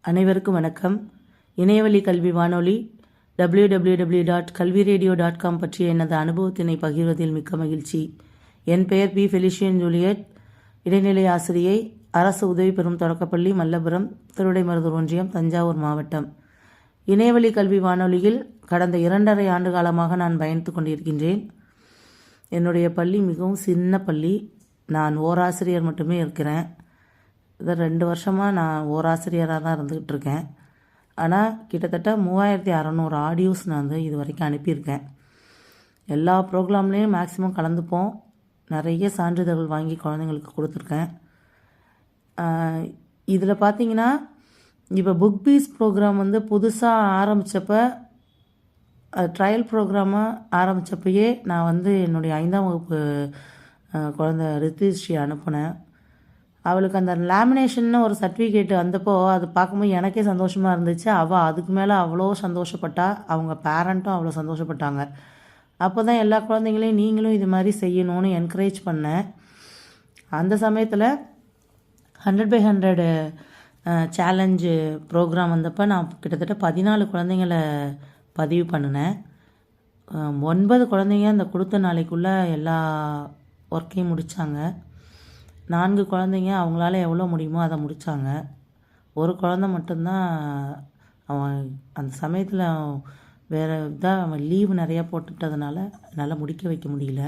அனைவருக்கும் வணக்கம். இணையவழி கல்வி வானொலி டபிள்யூ டபிள்யூ டபிள்யூ டாட் கல்வி ரேடியோ டாட் காம் பற்றிய எனது அனுபவத்தினை பகிர்வதில் மிக்க மகிழ்ச்சி. என் பெயர் பி. ஃபெலிஷியன் ஜூலியட் இடைநிலை ஆசிரியை அரசு உதவி பெறும் தொடக்கப்பள்ளி மல்லபுரம் திருடைமருதூர் ஒன்றியம் தஞ்சாவூர் மாவட்டம். இணையவழி கல்வி வானொலியில் கடந்த இரண்டரை ஆண்டு காலமாக நான் பயணித்து கொண்டிருக்கின்றேன். என்னுடைய பள்ளி மிகவும் சின்ன பள்ளி. நான் ஓராசிரியர் மட்டுமே இருக்கிறேன். இது ரெண்டு வருஷமாக நான் ஓராசிரியராக தான் இருந்துக்கிட்டு இருக்கேன். ஆனால் கிட்டத்தட்ட மூவாயிரத்தி அறநூறு ஆடியோஸ் நான் வந்து இது வரைக்கும் அனுப்பியிருக்கேன். எல்லா ப்ரோக்ராம்லேயும் மேக்ஸிமம் கலந்துப்போம். நிறைய சான்றிதழ்கள் வாங்கி குழந்தைங்களுக்கு கொடுத்துருக்கேன். இதில் பார்த்தீங்கன்னா இப்போ புக் பீஸ் ப்ரோக்ராம் வந்து புதுசாக ஆரம்பித்தப்போ ட்ரையல் ப்ரோக்ராமாக ஆரம்பித்தப்பயே நான் வந்து என்னுடைய ஐந்தாம் வகுப்பு குழந்த ரித்திஸ்ரீ அனுப்புனேன். அவளுக்கு அந்த லேமினேஷன்னு ஒரு சர்டிஃபிகேட் வந்தப்போ அது பார்க்கும்போது எனக்கே சந்தோஷமாக இருந்துச்சு. அவள் அதுக்கு மேலே அவ்வளோ சந்தோஷப்பட்டா. அவங்க பேரண்ட்டும் அவ்வளோ சந்தோஷப்பட்டாங்க. அப்போ தான் எல்லா குழந்தைங்களையும் நீங்களும் இது மாதிரி செய்யணும்னு என்கரேஜ் பண்ணேன். அந்த சமயத்தில் hundred by hundred challenge programme வந்தப்போ நான் கிட்டத்தட்ட பதினாலு குழந்தைங்கள பதிவு பண்ணினேன். ஒன்பது குழந்தைங்க அந்த கொடுத்த நாளைக்குள்ளே எல்லா ஒர்க்கையும் முடித்தாங்க நான்கு குழந்தைங்க அவங்களால எவ்வளோ முடியுமோ அதை முடித்தாங்க ஒரு குழந்த மட்டும்தான் அவன் அந்த சமயத்தில் வேறு இதாக அவன் லீவு நிறையா போட்டுட்டதுனால என்னால் முடிக்க வைக்க முடியல.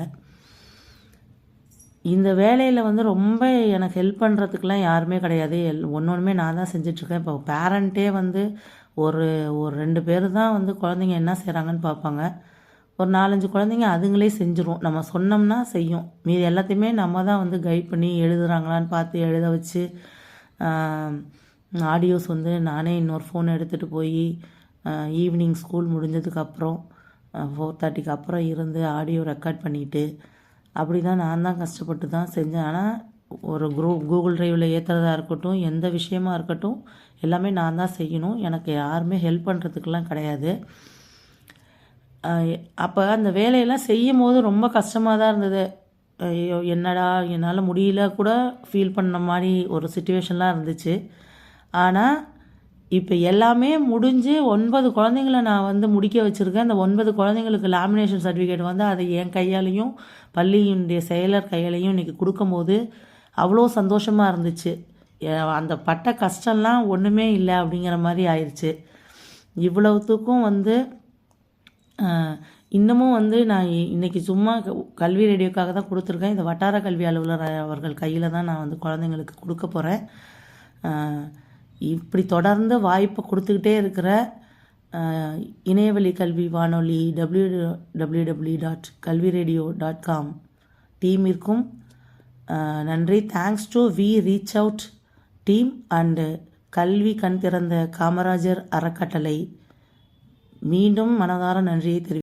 இந்த வேலையில் வந்து ரொம்ப எனக்கு ஹெல்ப் பண்ணுறதுக்கெலாம் யாருமே கிடையாது. எல் ஒன்று ஒன்றுமே நான் தான் செஞ்சிட்ருக்கேன். இப்போ பேரண்ட்டே வந்து ஒரு ஒரு ரெண்டு பேர் தான் வந்து குழந்தைங்க என்ன செய்கிறாங்கன்னு பார்ப்பாங்க. ஒரு நாலஞ்சு குழந்தைங்க அதுங்களே செஞ்சிரும். நம்ம சொன்னோம்னா செய்யும். மீதி எல்லாத்தையுமே நம்ம தான் வந்து கைட் பண்ணி எழுதுகிறாங்களான்னு பார்த்து எழுத வச்சு ஆடியோஸ் வந்து நானே இன்னொரு ஃபோன் எடுத்துகிட்டு போய் ஈவினிங் ஸ்கூல் முடிஞ்சதுக்கப்புறம் ஃபோர் தேர்ட்டிக்கு அப்புறம் இருந்து ஆடியோ ரெக்கார்ட் பண்ணிவிட்டு அப்படி தான் நான் தான் கஷ்டப்பட்டு தான் செஞ்சேன். ஆனால் ஒரு குரூ கூகுள் ட்ரைவில் ஏற்றுறதா இருக்கட்டும் எந்த விஷயமா இருக்கட்டும் எல்லாமே நான் தான் செய்யணும். எனக்கு யாருமே ஹெல்ப் பண்ணுறதுக்கெலாம் கிடையாது. அப்போ அந்த வேலையெல்லாம் செய்யும் போது ரொம்ப கஷ்டமாக தான் இருந்தது. ஐயோ என்னடா என்னால் முடியல கூட ஃபீல் பண்ண மாதிரி ஒரு சுச்சுவேஷன்லாம் இருந்துச்சு. ஆனால் இப்போ எல்லாமே முடிஞ்சு ஒன்பது குழந்தைங்கள நான் வந்து முடிக்க வச்சுருக்கேன். அந்த ஒன்பது குழந்தைங்களுக்கு லாமினேஷன் சர்டிஃபிகேட் வந்து அதை என் கையாலையும் பள்ளியினுடைய செயலர் கையாலையும் இன்றைக்கி கொடுக்கும்போது அவ்வளோ சந்தோஷமாக இருந்துச்சு. அந்த பட்ட கஷ்டம்லாம் ஒன்றுமே இல்லை அப்படிங்கிற மாதிரி ஆயிடுச்சு இவ்வளவுத்துக்கும் வந்து இன்னமும் வந்து நான் இ- சும்மா க- கல்வி ரேடியோக்காக தான் கொடுத்துருக்கேன். இந்த வட்டார கல்வி அலுவலர் அவர்கள் கையில் தான் நான் வந்து குழந்தைங்களுக்கு கொடுக்க போகிறேன் இப்படி தொடர்ந்து வாய்ப்பை கொடுத்துக்கிட்டே இருக்கிற இணையவழி கல்வி வானொலி டபிள்யூ டபிள்யூ டபிள்யூ டாட் கல்வி ரேடியோ டாட் காம் டீமிற்கும் நன்றி. Thanks to we reach out team and கல்வி கண் திறந்த காமராஜர் அறக்கட்டளை மீண்டும் மனதார நன்றியை தெரிவி